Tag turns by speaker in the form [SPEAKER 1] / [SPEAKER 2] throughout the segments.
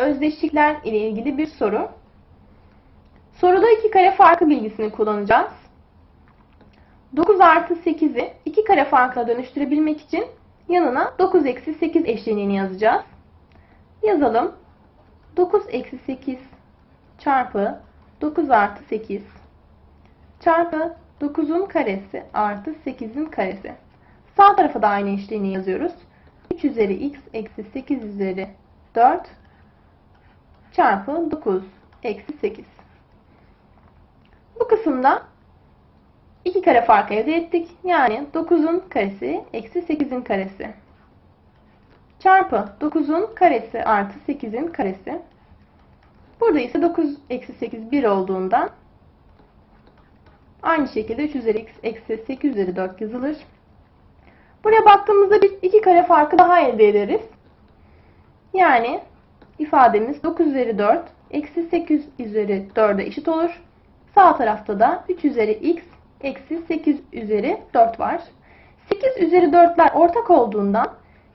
[SPEAKER 1] özdeşlikler ile ilgili bir soru. Soruda iki kare farkı bilgisini kullanacağız. 9 artı 8'i 2 kare farkına dönüştürebilmek için yanına 9 eksi 8 eşleniğini yazacağız. Yazalım. 9 eksi 8 çarpı 9 artı 8 çarpı 9'un karesi artı 8'in karesi. Sağ tarafa da aynı eşleniği yazıyoruz. 3 üzeri x eksi 8 üzeri 4 çarpı 9 eksi 8. Bu kısımda iki kare fark elde ettik. Yani 9'un karesi eksi 8'in karesi. Çarpı 9'un karesi artı 8'in karesi. Burada ise 9 eksi 8 1 olduğundan aynı şekilde 3 üzeri x eksi 8 üzeri 4 yazılır. Buraya baktığımızda bir iki kare farkı daha elde ederiz. Yani ifademiz 9 üzeri 4 eksi 8 üzeri 4'e eşit olur. Sağ tarafta da 3 üzeri x eksi 8 üzeri 4 var. 8 üzeri 4'ler ortak olduğundan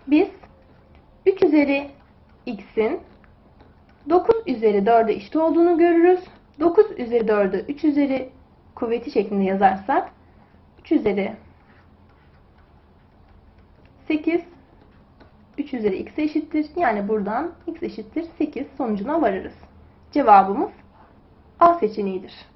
[SPEAKER 1] biz 3 üzeri x'in 9 üzeri 4'e eşit olduğunu görürüz. 9 üzeri 4'ü 3 üzeri kuvveti şeklinde yazarsak 3 üzeri 8 3 üzeri x eşittir. Yani buradan x eşittir 8 sonucuna varırız. Cevabımız A seçeneğidir.